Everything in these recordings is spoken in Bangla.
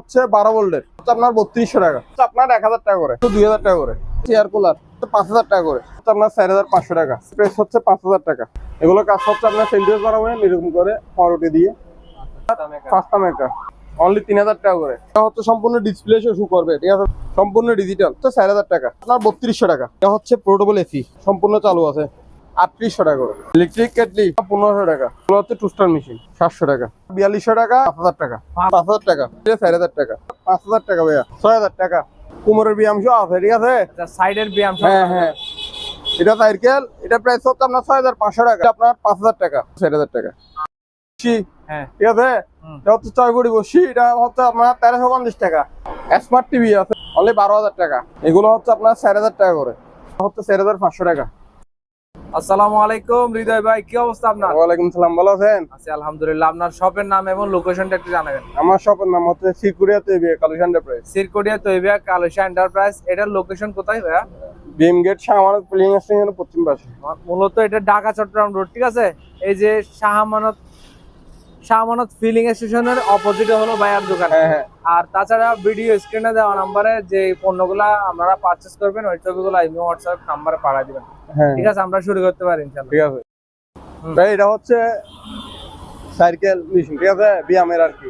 হচ্ছে বারো ভোল্টের আপনার বত্রিশশো টাকা। আপনার এক হাজার টাকা করে। দুই হাজার টাকা করে। Chair cooler. পাঁচ হাজার টাকা করে। আপনার চার হাজার পাঁচশো টাকা। প্রেস হচ্ছে পাঁচ হাজার টাকা। এগুলো কাজ হচ্ছে আপনার সেন্টিউস বানাবেন এরকম করে পরোটি দিয়ে। পাঁচটা মেকার। অনলি তিন হাজার টাকা করে। এটা হচ্ছে সম্পূর্ণ ডিসপ্লে শু করবে, ঠিক আছে? সম্পূর্ণ ডিজিটাল তো চার হাজার টাকা। আপনার বত্রিশশো টাকা। এটা হচ্ছে পোর্টেবল এসি সম্পূর্ণ চালু আছে। আটত্রিশশো টাকা করে। ইলেকট্রিক কেটলি পনেরোশো টাকা। এগুলো হচ্ছে টুস্টার মেশিন সাতশো টাকা। বিয়াল্লিশশো টাকা পাঁচ হাজার টাকা। পাঁচ হাজার টাকা। চার হাজার টাকা। পাঁচ হাজার টাকা ভাইয়া। ছয় হাজার টাকা। কোমরের ব্যায়াম সহ আছে ঠিক আছে? সাইডের ব্যায়াম হ্যাঁ হ্যাঁ। এটা সাইকেল এটা প্রাইস হচ্ছে আপনার ছয় হাজার পাঁচশো টাকা। আপনার পাঁচ হাজার টাকা চার হাজার টাকা। হ্যাঁ। ঠিক আছে? এটা হচ্ছে ছয় কোটি বসি এটা হচ্ছে আপনার তেরোশো পঞ্চাশ টাকা। স্মার্ট টিভি আছে অনলি বারো হাজার টাকা। এগুলো হচ্ছে আপনার চার হাজার টাকা করে। হচ্ছে চার হাজার পাঁচশো টাকা। আসসালামু আলাইকুম হৃদয় ভাই কি অবস্থা আপনার? ওয়ালাইকুম সালাম ভালো আছেন? আছি আলহামদুলিল্লাহ। আপনার শপের নাম এবং লোকেশনটা একটু জানাবেন। আমার শপের নাম হচ্ছে সিরকুড়িয়া তৈবিয়া কালুশা এন্টারপ্রাইজ সিরকুড়িয়া তৈবিয়া কালুশা এন্টারপ্রাইজ এটার লোকেশন কোথায় ভাইয়া? ভীম গেট শাহমানত প্লেইং স্টেশনের পশ্চিম পাশে। মূলত এটা ঢাকা চট্টগ্রাম রোড ঠিক আছে? এই যে শাহমানত শাহমানত ফিলিং স্টেশনের অপোজিটে হলো ভাইয়ার দোকান। হ্যাঁ হ্যাঁ। আর তাছাড়া ভিডিও স্ক্রিনে দেওয়া নাম্বারে যে পণ্যগুলা আপনারা পারচেস করবেন ওই ছবিগুলো ইমো হোয়াটসঅ্যাপ নাম্বারে পাঠিয়ে দিবেন। হ্যাঁ। ঠিক আছে আমরা শুরু করতে পারি ইনশাআল্লাহ। ঠিক আছে। এটা হচ্ছে সাইকেল মেশিন ঠিক আছে? ব্যায়ামের আর কি।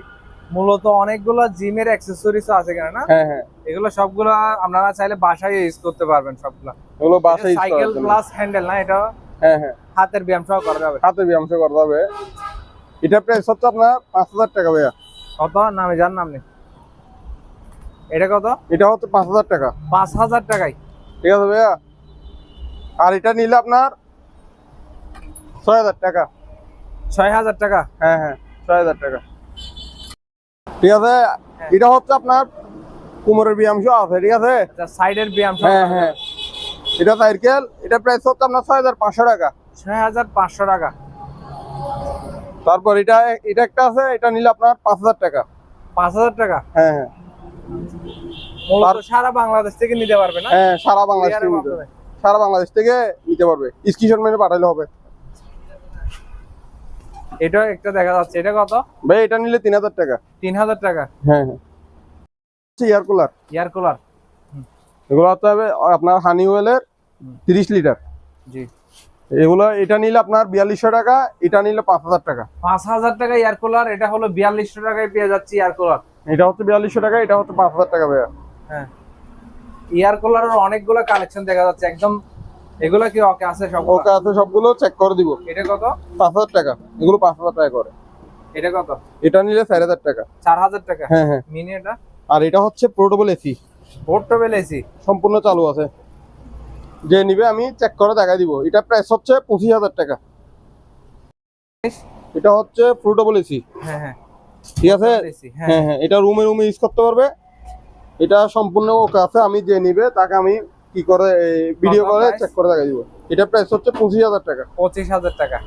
মূলত অনেকগুলো জিমের অ্যাক্সেসরিজ আছে কেন না? হ্যাঁ হ্যাঁ। এগুলো সবগুলো আপনারা চাইলে বাসায় ইউজ করতে পারবেন সবগুলো। এগুলো বাসায় সাইকেল প্লাস হ্যান্ডেল না এটা হ্যাঁ হ্যাঁ। হাতের ব্যায়াম সহ করা যাবে। হাতের ব্যায়াম সে করতে হবে এটা প্রাইস হচ্ছে আপনার পাঁচ হাজার টাকা ভাইয়া। কত? নামে জান নাম নেই এটা কত? এটা হচ্ছে পাঁচ হাজার টাকা। পাঁচ হাজার টাকায়? ঠিক আছে ভাইয়া? আর এটা নিলে আপনার ছয় হাজার টাকা। ছয় হাজার টাকা? হ্যাঁ হ্যাঁ ছয় হাজার টাকা। ঠিক আছে? এটা হচ্ছে আপনার কোমরের ব্যায়াম সহ আছে ঠিক আছে? আচ্ছা সাইডের ব্যায়াম হ্যাঁ হ্যাঁ। এটা সাইকেল এটা প্রাইস হচ্ছে আপনার ছয় হাজার পাঁচশো টাকা। ছয় হাজার পাঁচশো টাকা। তারপর এটা এটা একটা আছে এটা নিলে আপনার পাঁচ হাজার টাকা। পাঁচ হাজার টাকা? হ্যাঁ হ্যাঁ। সারা বাংলাদেশ থেকে নিতে পারবে না? হ্যাঁ সারা বাংলাদেশ থেকে নিতে মাধ্যমে। সারা বাংলাদেশ থেকে নিতে পারবে। স্ক্রিনশট মেরে পাঠালে হবে। এটা একটা দেখা যাচ্ছে। এটা কত? ভাই এটা নিলে তিন হাজার টাকা। তিন হাজার টাকা? হ্যাঁ হ্যাঁ। এয়ার কুলার এয়ার কুলার এগুলো হতে হবে আপনার হানি ওয়েলের তিরিশ লিটার জি। এগুলো এটা নিলে আপনার বিয়াল্লিশশো টাকা এটা নিলে পাঁচ হাজার টাকা। পাঁচ হাজার টাকা এয়ার কুলার এটা হলো বিয়াল্লিশশো টাকায় পেয়ে যাচ্ছে এয়ার কুলার এটা হচ্ছে বিয়াল্লিশশো টাকা এটা হচ্ছে পাঁচ হাজার টাকা ভাইয়া। হ্যাঁ। এয়ার কুলারের অনেকগুলো কালেকশন দেখা যাচ্ছে একদম এগুলো কি ওকে আছে সব ওকে আছে সবগুলো চেক করে দিব। এটা কত? পাঁচ হাজার টাকা এগুলো পাঁচ হাজার টাকা করে। এটা কত? এটা নিলে চার হাজার টাকা। চার হাজার টাকা? হ্যাঁ হ্যাঁ। মিনি এটা? আর এটা হচ্ছে পোর্টেবল এসি পোর্টেবল এসি সম্পূর্ণ চালু আছে। যে নিবে আমি চেক করে দেখাই দিব। এটা প্রাইস হচ্ছে পঁচিশ হাজার টাকা। এটা হচ্ছে ফ্রুটেবল এসি হ্যাঁ হ্যাঁ। ঠিক আছে? হ্যাঁ। হ্যাঁ হ্যাঁ। এটা রুমে রুমে ইউজ করতে পারবে। এটা সম্পূর্ণ ওকে আছে আমি যে নিবে তাকে আমি কি করে ভিডিও করে চেক করে দেখাই দিব। এটা প্রাইস হচ্ছে পঁচিশ হাজার টাকা। পঁচিশ হাজার টাকা।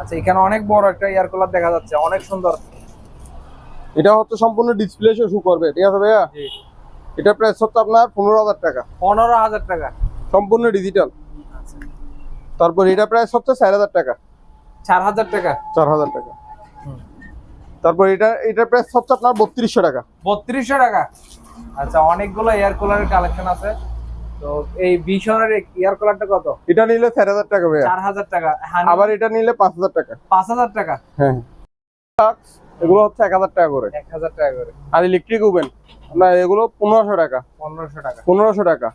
আচ্ছা এখানে অনেক বড় একটা এয়ার কুলার দেখা যাচ্ছে অনেক সুন্দর। এটা হচ্ছে সম্পূর্ণ ডিসপ্লে শু করবে ঠিক আছে ভাইয়া? জি। এটা প্রাইস হচ্ছে আপনার পনেরো হাজার টাকা। পনেরো হাজার টাকা। সম্পূর্ণ ডিজিটাল তারপর এটা প্রাইস হচ্ছে চার হাজার টাকা। চার হাজার টাকা? চার হাজার টাকা। তারপর এটা এটা প্রাইস হচ্ছে আপনার বত্রিশশো টাকা। বত্রিশশো টাকা? আচ্ছা অনেকগুলো এয়ার কুলারের কালেকশন আছে। তো এই ভীষণের এয়ার কুলারটা কত? এটা নিলে চার হাজার টাকা ভাইয়া। চার হাজার টাকা। হ্যাঁ আবার এটা নিলে পাঁচ হাজার টাকা। পাঁচ হাজার টাকা? হ্যাঁ। এগুলো হচ্ছে এক হাজার টাকা করে। এক হাজার টাকা করে। আর ইলেকট্রিক ওভেন না এগুলো পনেরোশো টাকা। পনেরোশো টাকা। পনেরোশো টাকা।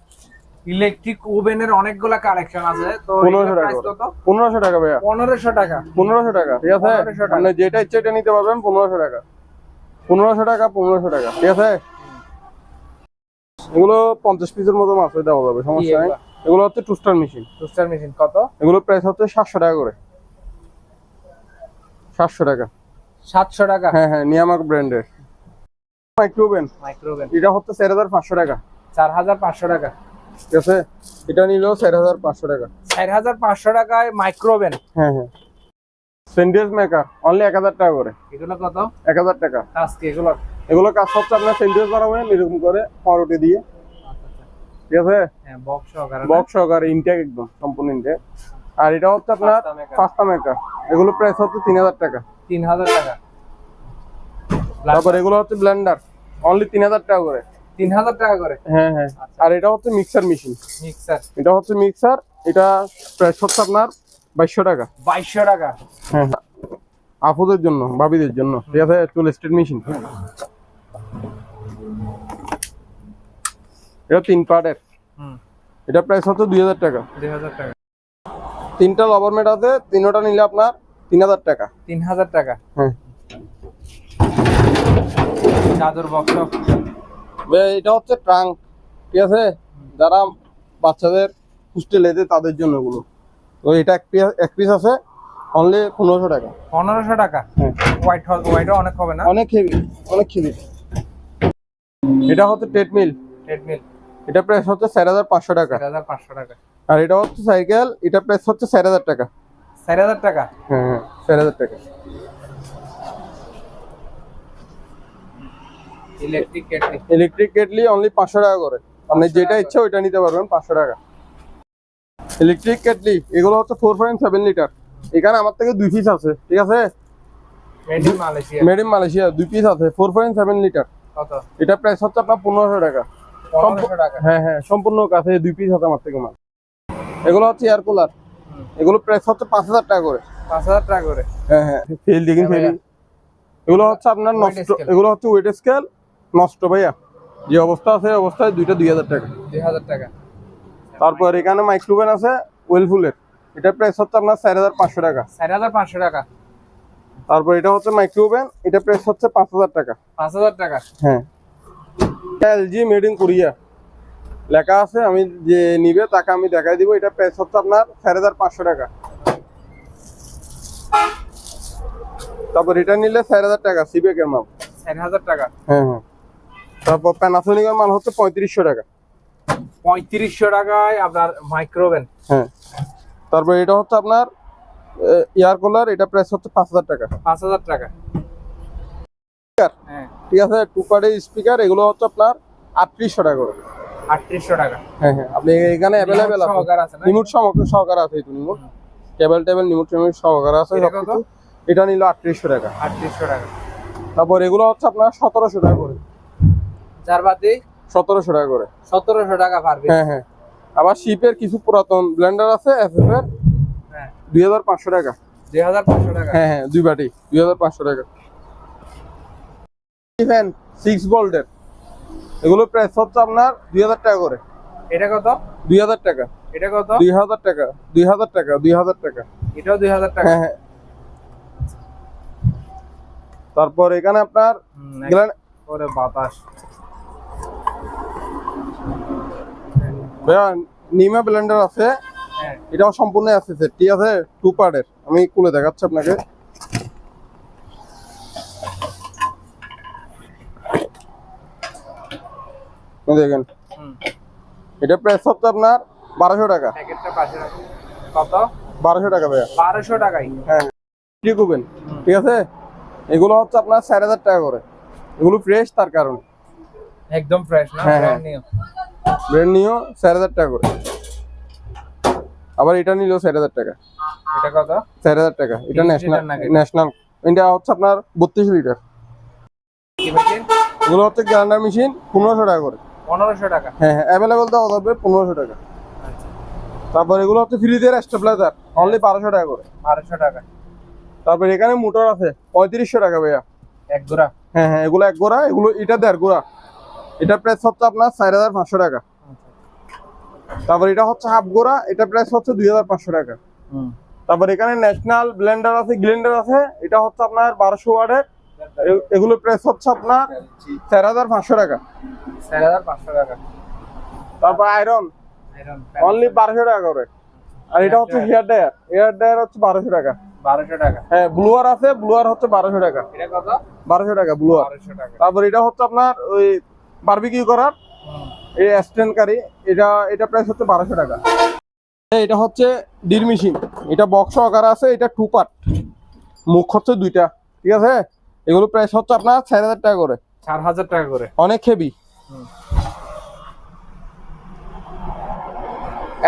ইলেকট্রিক ওভেনের অনেকগুলো কালেকশন আছে। তো পনেরোশো টাকা পনেরোশো টাকা ভাইয়া। পনেরোশো টাকা। পনেরোশো টাকা ঠিক আছে? 1500 টাকা। আপনি যেটা ইচ্ছে এটা নিতে পারবেন পনেরোশো টাকা। পনেরোশো টাকা পনেরোশো টাকা ঠিক আছে? এগুলো পঞ্চাশ পিসের মতো মাছ দেওয়া যাবে সমস্যা নেই। এগুলো। হচ্ছে টুস্টার মেশিন টুস্টার মেশিন কত? এগুলো প্রাইস হচ্ছে সাতশো টাকা করে। সাতশো টাকা। সাতশো টাকা? হ্যাঁ হ্যাঁ নিয়ামক ব্র্যান্ডের মাইক্রোওভেন মাইক্রোওভেন এটা হচ্ছে চার হাজার পাঁচশো টাকা। চার হাজার পাঁচশো টাকা। ঠিক আছে? এটা নিলেও চার হাজার পাঁচশো টাকা। চার হাজার পাঁচশো টাকায় মাইক্রোওভেন। হ্যাঁ হ্যাঁ। সেন্টেন্স মেকার অনলি এক হাজার টাকা করে। এগুলো কত? এক হাজার টাকা। আজকে এগুলো? এগুলো কাজ হচ্ছে আপনার সেন্টেন্স বানাবেন এরকম করে পরোটি দিয়ে। ঠিক আছে? হ্যাঁ বক্স সহকারে বক্স সহকারে ইনটেক একদম সম্পূর্ণ ইনটেক আর এটা হচ্ছে আপনার পাঁচটা মেকার এগুলো প্রাইস হচ্ছে তিন হাজার টাকা। তিন হাজার টাকা। তারপর এগুলো হচ্ছে ব্লেন্ডার অনলি তিন হাজার টাকা করে। তিন হাজার টাকা করে। হ্যাঁ হ্যাঁ। আর এটা হচ্ছে মিক্সার মেশিন মিক্সার এটা হচ্ছে মিক্সার এটা প্রাইস হচ্ছে আপনার বাইশশো টাকা। বাইশশো টাকা। হ্যাঁ আপুদের জন্য ভাবিদের জন্য। ঠিক আছে চুল স্টেট মেশিন এটা তিন পার্টের। হুম। এটা প্রাইস হচ্ছে দুই হাজার টাকা। দুই হাজার টাকা। তিনটা লবরমেট আছে তিনোটা নিলে আপনার তিন হাজার টাকা। তিন হাজার টাকা। হ্যাঁ। চাদর বক্স এটা হচ্ছে ট্রাঙ্ক ঠিক আছে? যারা বাচ্চাদের হোস্টেলে দেয় তাদের জন্য এগুলো। তো এটা এক পিস এক পিস আছে অনলি পনেরোশো টাকা। পনেরোশো টাকা? হ্যাঁ। হোয়াইট হোয়াইটও অনেক হবে না? অনেক হেভি অনেক হেভি এটা হচ্ছে ট্রেডমিল ট্রেডমিল এটা প্রাইস হচ্ছে চার হাজার পাঁচশো টাকা। চার হাজার পাঁচশো টাকা। আর এটা হচ্ছে সাইকেল এটা প্রাইস হচ্ছে চার হাজার টাকা। চার হাজার টাকা? হ্যাঁ হ্যাঁ চার হাজার টাকা। Electric kettle electric kettle only পাঁচশো টাকা করে। আপনি যেটা ইচ্ছা ওইটা নিতে পারবেন পাঁচশো টাকা। ইলেকট্রিক কেটলি এগুলো হচ্ছে ফোর পয়েন্ট সেভেন লিটার এখানে আমার থেকে দুই পিস আছে ঠিক আছে? মেড ইন মালয়েশিয়া দুই পিস আছে ফোর পয়েন্ট সেভেন লিটার এটা প্রাইস হচ্ছে আপনার পনেরোশো টাকা। হ্যাঁ হ্যাঁ সম্পূর্ণ কাছে দুই পিস আছে আমার থেকে মাল। এগুলো হচ্ছে এয়ার কুলার এগুলো প্রাইস হচ্ছে পাঁচ হাজার টাকা করে। পাঁচ হাজার টাকা করে। হ্যাঁ হ্যাঁ ফেল হ্যাঁ ফেল এগুলো হচ্ছে আপনার নষ্ট এগুলো হচ্ছে ওয়েট স্কেল নষ্ট ভাইয়া? যে অবস্থা আছে অবস্থায় দুইটা দুই হাজার টাকা। দুই হাজার টাকা। তারপর এখানে মাইক্রোভেন আছে ওয়েলফুলের। এটা প্রাইস হচ্ছে আপনার চার হাজার পাঁচশো টাকা। চার হাজার পাঁচশো টাকা। তারপর এটা হচ্ছে মাইক্রোভেন এটা প্রাইস হচ্ছে পাঁচ হাজার টাকা। পাঁচ হাজার টাকা। হ্যাঁ। LG made in Korea. লেখা আছে আমি যে নিবে তাকে আমি দেখাই দিব এটা প্রাইস হচ্ছে আপনার চার হাজার পাঁচশো টাকা। তারপর এটা নিলে চার হাজার টাকা সিবেকের মাল। চার হাজার টাকা। হ্যাঁ হ্যাঁ। তারপর প্যানাসোনিকের মাল হচ্ছে পঁয়ত্রিশশো টাকা। পঁয়ত্রিশশো টাকায় আপনার মাইক্রোওভেন হ্যাঁ। তারপর এটা হচ্ছে আপনার এয়ার কুলার এটা প্রাইস হচ্ছে পাঁচ হাজার টাকা। পাঁচ হাজার টাকা। হ্যাঁ। ঠিক আছে টু স্পিকার এগুলো হচ্ছে আপনার আটত্রিশশো টাকা করে। আটত্রিশশো টাকা। হ্যাঁ হ্যাঁ। আপনি এখানে অ্যাভেলেবেল আছে। সহকার আছে না? রিমোট সহকারে আছে এই remote table table remote remote সহকারে আছে? এটা নিল আটত্রিশশো টাকা। আটত্রিশশো টাকা। তারপর এগুলো হচ্ছে আপনার সতেরোশো টাকা করে। চার বাদে সতেরোশো টাকা করে। সতেরোশো টাকা পারবে হ্যাঁ হ্যাঁ। আবার শিপের কিছু পুরাতন ব্লেন্ডার আছে এফএফ এর হ্যাঁ। দুই হাজার পাঁচশো টাকা। দুই হাজার পাঁচশো টাকা। হ্যাঁ হ্যাঁ দুই বাটি দুই হাজার পাঁচশো টাকা। ফ্যান সিক্স ভোল্টের এগুলো প্রাইস হচ্ছে আপনার দুই হাজার টাকা করে। এটা কত? দুই হাজার টাকা। এটা কত? দুই হাজার টাকা দুই হাজার টাকা দুই হাজার টাকা। এটাও দুই হাজার টাকা। হ্যাঁ হ্যাঁ। তারপর এখানে আপনার বাতাস ভাইয়া নিমা ব্লেন্ডার আছে। হ্যাঁ। এটাও সম্পূর্ণ আছে সেট ঠিক আছে? টু পার্টের আমি খুলে দেখাচ্ছি আপনাকে। দেখেন। এটা প্রাইস হচ্ছে আপনার বারোশো টাকা। কত? বারোশো টাকা ভাইয়া। বারোশো টাকাই। হ্যাঁ। কুবেন ঠিক আছে? এগুলো হচ্ছে আপনার চার হাজার টাকা করে। এগুলো ফ্রেশ তার কারণে। একদম ফ্রেশ না হ্যাঁ, হ্যাঁ। ব্র্যান্ড নিও চার হাজার টাকা করে। আবার এটা নিলেও চার হাজার টাকা। এটা কত? চার হাজার টাকা। এটা ন্যাশনাল ন্যাশনাল এটা হচ্ছে আপনার বত্রিশ লিটার। এগুলো হচ্ছে গ্রাইন্ডার মেশিন পনেরোশো টাকা করে। পনেরোশো টাকা। হ্যাঁ হ্যাঁ অ্যাভেলেবেল দেওয়া যাবে পনেরোশো টাকা। তারপর এগুলো হচ্ছে ফ্রিজের স্টেবিলাইজার অনলি বারোশো টাকা করে। বারোশো টাকা। তারপর এখানে মোটর আছে পঁয়ত্রিশশো টাকা ভাইয়া। এক গোড়া? হ্যাঁ হ্যাঁ এগুলো এক গোড়া এগুলো এটা দেড় গোড়া। এটা প্রাইস হচ্ছে আপনার চার হাজার পাঁচশো টাকা। তারপর এটা হচ্ছে হাফ গোড়া এটা প্রাইস হচ্ছে দুই হাজার পাঁচশো টাকা। তারপর এখানে ন্যাশনাল ব্লেন্ডার আছে গ্লেন্ডার আছে এটা হচ্ছে আপনার বারোশো ওয়ার্ডের এগুলো প্রাইস হচ্ছে আপনার চার হাজার পাঁচশো টাকা। চার হাজার পাঁচশো টাকা। তারপর আয়রন অনলি বারোশো টাকা করে। আর এটা হচ্ছে হেয়ার ড্রায়ার হেয়ার ড্রায়ার হচ্ছে বারোশো টাকা। বারোশো টাকা। হ্যাঁ ব্লুয়ার আছে ব্লুয়ার হচ্ছে বারোশো টাকা। বারোশো টাকা ব্লুয়ার তারপর এটা হচ্ছে আপনার ওই বারবিকিউ করার। এই স্ট্যান্ড কারি এটা এটা প্রাইস হচ্ছে বারোশো টাকা। এটা হচ্ছে ডিল মেশিন এটা বক্স আকার আছে এটা টু পার্ট মুখ হচ্ছে দুইটা ঠিক আছে? এগুলো প্রাইস হচ্ছে আপনার চার হাজার টাকা করে। চার হাজার টাকা করে। অনেক হেভি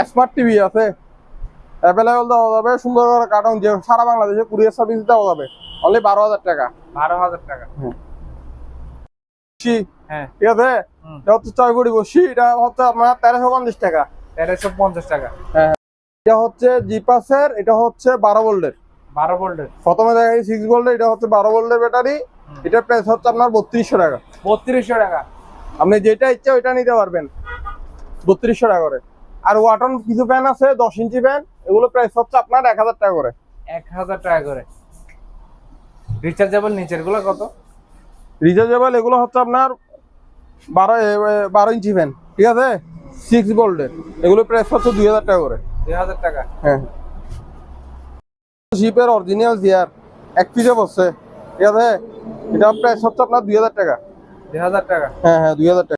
স্মার্ট টিভি আছে। অ্যাভেলেবল দেওয়া যাবে সুন্দর করে কার্টুন যে সারা বাংলাদেশে কুরিয়ার সার্ভিস দেওয়া যাবে। অনলি বারো হাজার টাকা। বারো হাজার টাকা। বসি হ্যাঁ। ঠিক আছে? হচ্ছে ছয় বড়ি বসি এটা হচ্ছে আপনার তেরোশো পঞ্চাশ টাকা। তেরোশো পঞ্চাশ টাকা। এটা হচ্ছে জিপাসের এটা হচ্ছে বারো ভোল্টের। বারো ভোল্টের। প্রথমে দেখাই সিক্স ভোল্টের এটা হচ্ছে বারো ভোল্টের ব্যাটারি। এটার প্রাইস হচ্ছে আপনার বত্রিশশো টাকা। বত্রিশশো টাকা। আপনি যেটা ইচ্ছা ওইটা নিতে পারবেন। বত্রিশশো টাকা করে। আর ওয়াটন কিছু ফ্যান আছে দশ ইঞ্চি ফ্যান এগুলো প্রাইস হচ্ছে আপনার এক হাজার টাকা করে। এক হাজার টাকা করে। রিচার্জেবল নিচেরগুলো কত? রিচার্জেবল এগুলো হচ্ছে আপনার বারো বারো ইঞ্চি ফ্যান ঠিক আছে? সিক্স বোল্টের এগুলো প্রাইস হচ্ছে দুই হাজার টাকা করে। দুই হাজার টাকা। হ্যাঁ। শিপের অরিজিনাল চেয়ার এক পিসে বসছে ঠিক আছে? এটা প্রাইস হচ্ছে আপনার দুই হাজার টাকা। দুই হাজার টাকা। হ্যাঁ হ্যাঁ দুই হাজার টাকা।